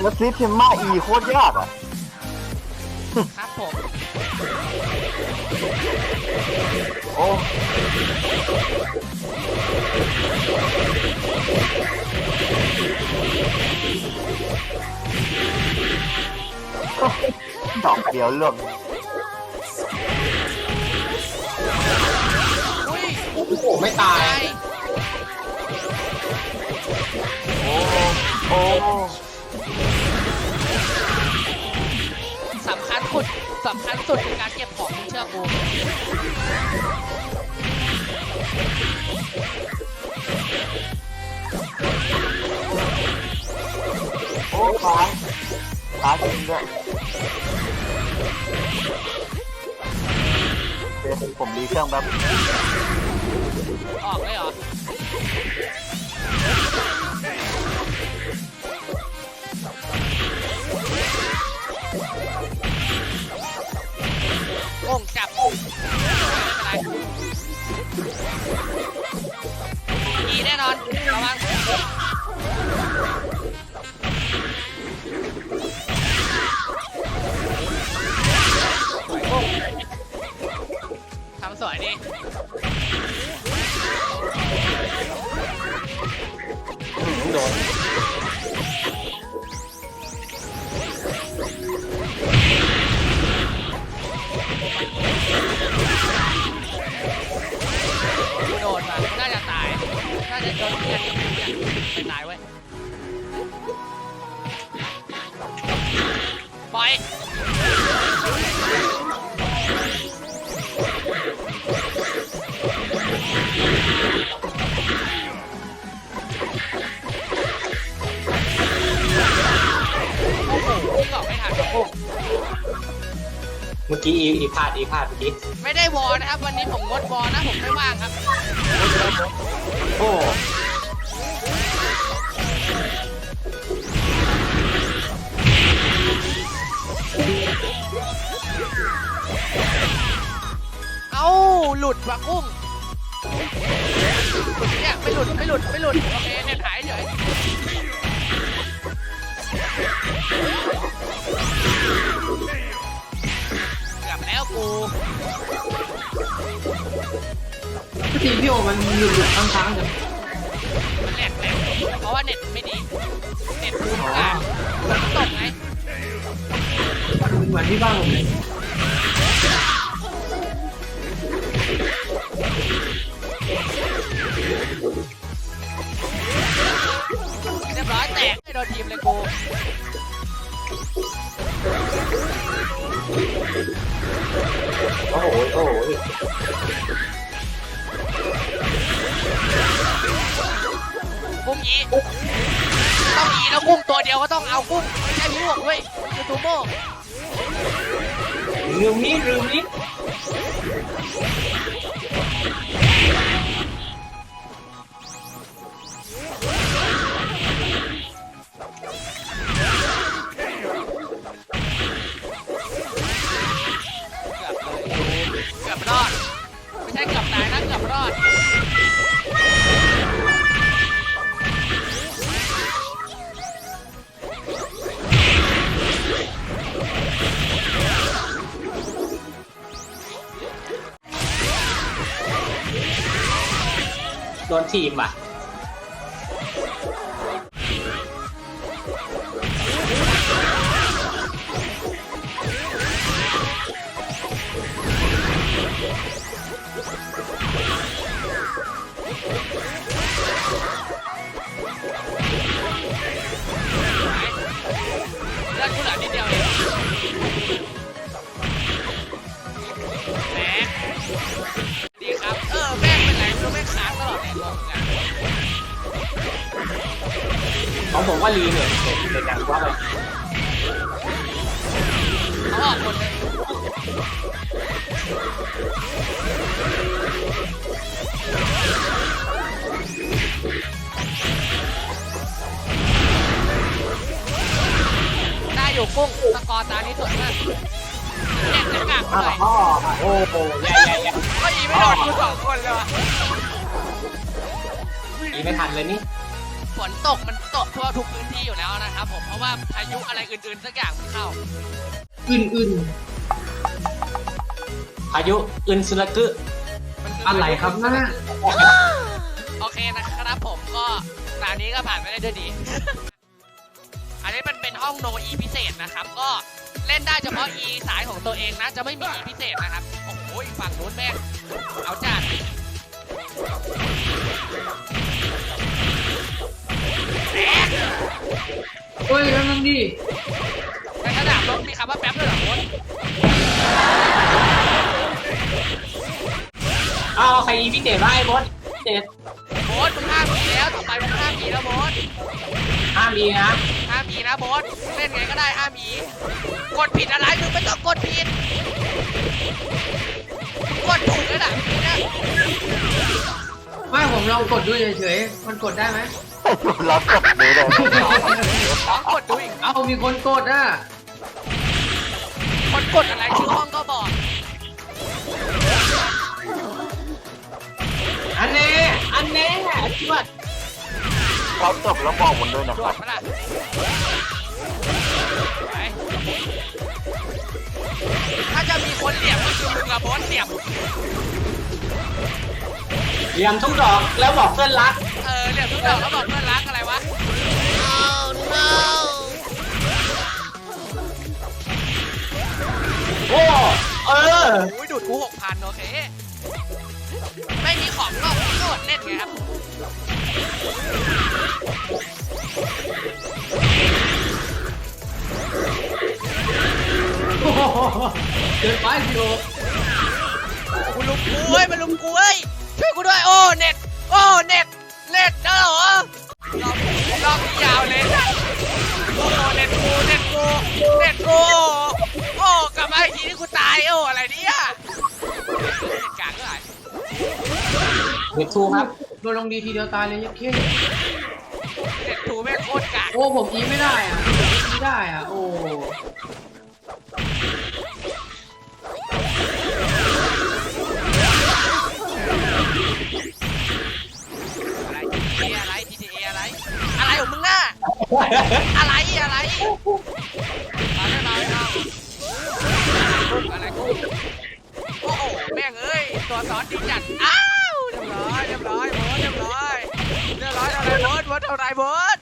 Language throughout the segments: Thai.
แล้วซิเทมมาอีโคตรยากอะครับผม โอ้ดอกเดียวเลือกอุ้ยโอ้โหไม่ตายตายโอ้ โอ้ สำคัญสุดคือการเก็บของเชื่อกูโอ้ขาขาจริงด้วยเดี๋ยวผมรีเครื่องแบบ ไม่ตายเว้ยปล่อยโอ้โหเกาะไม่ทันโอ้โหเมื่อกี้อีอีพลาดอีพลาดเมื่อกี้ไม่ได้วอลนะครับ วันนี้ผมงดวอลนะผมไม่ว่างครับ โอ้ หลุดว่ะกุ้งเนี่ยไม่หลุดไม่หลุดไม่หลุดโอเคเนี่ยหายเฉยเกือบแล้วกูทีพี่โอมันหยุดหยุดค้างค้างๆกันมันแหลกแหลกเพราะว่าเน็ตไม่ดี เน็ตกูอะมันตกไงเหมือนที่บ้านผมเลย ต้องยีต้องอีแล้วกุ้งตัวเดียวก็ต้องเอากุ้งไม่ใช่พี่หวกเว้ยคือตูโม่ลืมนี้ลืมนี้ โดนทีมว่ะ ของผมก็รีเนี่ยเด็ดเด็ดอย่างว่าไปเขาออกคนได้อยู่กุ้งสกอร์ตานี้สวยมากเน็ตจะกักหอ้าวน่อยพ่อโอ้โหใหญ่ใหญ่ใหญ่ก็ยีไม่โดนกูสองคนเลยวะอีไม่ทันเลยนี่ ฝนตกมันตกทั่วทุกพื้นที่อยู่แล้วนะครับผมเพราะว่าพายุอะไรอื่นๆสักอย่างมันเข้า อื่นพายุอึนซึนากุมันคืๆอะไรครับหน้าโอเคนะครับผมก็ตอนนี้ก็ผ่านไปได้ด้วยดี อันนี้มันเป็นห้องโนอีพิเศษนะครับ ก็เล่นได้เฉพาะ E สายของตัวเองนะ จะไม่มี E พิเศษนะครับ โอ้โหฝั่งนู้นแม่งเอาจัด เฮ้ยแล้วนั่นดิในกระดาษรถมีคำว่าแป๊บด้วยเหรอโค้ดเอาใครอีพิเศษว่าไอ้บอสพิเศษโค้ดมึงห้ามมีแล้วต่อไปมึงห้ามมีแล้วโค้ดห้ามมีนะห้ามมีนะโค้ดเล่นไงก็ได้ห้ามมีกดผิดอะไรมึงไม่ต้องกดผิดกดถูกเลยนะเนี่ยไม่ผมลองกดดูเฉยๆมันกดได้ไหม รับกดเลยเลยลองกดดูอีกเอามีคนกดอะคนกดอะไรชื่อห้องก็บอก อันแน่อันแน่ชวดรับจบแล้วบอกผมด้วยนะตรควรัจบมาล่ะไปถ้าจะมีคนเหลี่ยมก็คือมึงละโบอสเหลี่ยม เหลี่ยมทุกดอกแล้วบอกเพื่อนรัก เออ เหลี่ยมทุกดอกแล้วบอกเพื่อนรักอะไรวะโอ้เออโอ้ยดูดกูหกพันโอเค ไม่มีของก็โดดเล่นไงครับโอ้โหเกินไปพี่โอกูลุมกูเว้ยมันลุมกูเว้ยช่วยกูด้วยโอ้เน็ตโอ้เน็ต เน็ตเด้อเหรอรอบรอบนี้ยาวเลยโอ้เน็ตกูเน็ตกูเน็ตกูโอ้กลับมาอีกทีนี่กูตายโอ้อะไรเนี่ยเน็ตกลางก็ไหนเด็กทูครับโดนลงดีทีเดียวตายเลยยับเข้เน็ตทูแม่งโคตรกลางโอ้ผมอีไม่ได้อะอีไม่ได้อะโอ้ อะไรอะไรอะไรอะไรอะไรกูโอ้โหแม่งเอ้ยตัวซอสดีจัดอ้าวเรียบร้อยเรียบร้อยโบสเรียบร้อยเรียบร้อยเท่าไรโบสโบสเท่าไรโบส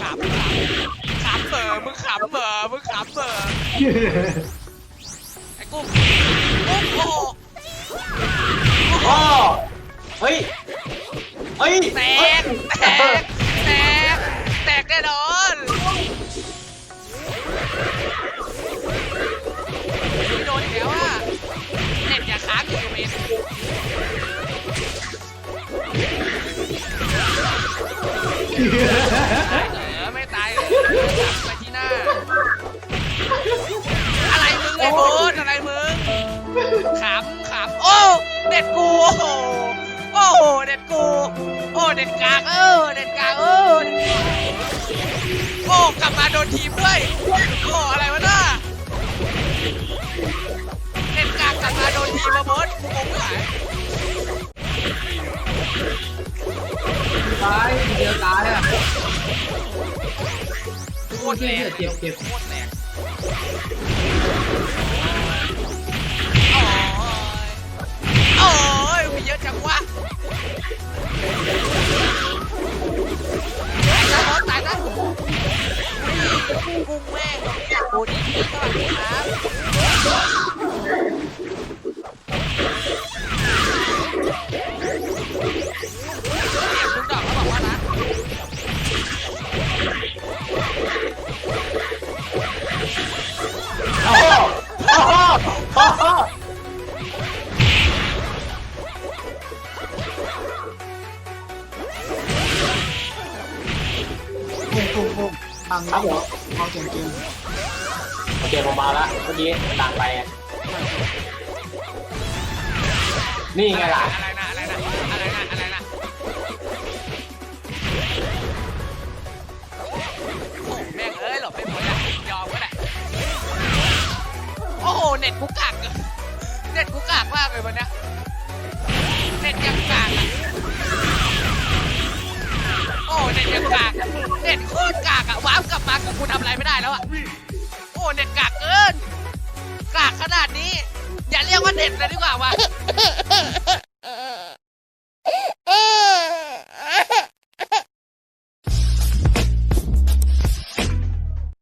ขำขำเบอร์มึงขำเบอร์มึงขำเบอร์ไอ้กุ้งกุ้งโอ้โหโอ้โหโอ้เฮ้ยเฮ้ยแตกแตก แตก แตกแน่นอนโดนอีกแล้วอะเน็ตอย่าค้างอยู่เมนเออไม่ตายเลยไปที่หน้า อะไรมึงไอ้โบสอะไรมึงขำขำโอ้เด็ดกู โอ้โหโอ้โห เด็ดกูโอ้เด็ดกลางเออเด็ดกลางเออเด็ดกลางโอ้กลับมาโดนทีมด้วยโอ้อะไรวะน่าเด็ดกลางกลับมาโดนทีมมาบดกูงงไม่หายตายทีเดียวตายอะโคตรแรงเจ็บเจ็บโคตรแรงโอ้ยโอ้ยมีเยอะจังวะ ตายแล้วกุ้งแม่งโอ้ยนี่สวัสดีครับางครับผมเอาเก่งจริงโอเคผมมาแล้วเมื่อกี้ดังไปอะนี่ไงล่ะอะไรนะอะไรนะอะไรนะอะไรนะโอ้แม่งเอ้ยหลบไม่พ้นอะยอมก็ได้โอ้โหเน็ตกูกากเกินเน็ตกูกากมากเลยวันเนี้ยเน็ตยังกากอะอะว้าวกลับมา กูทำอะไรไม่ได้แล้วอะ โอ้เน็ตกากเกิน กากขนาดนี้ อย่าเรียกว่าเน็ตเลยดีกว่าวะ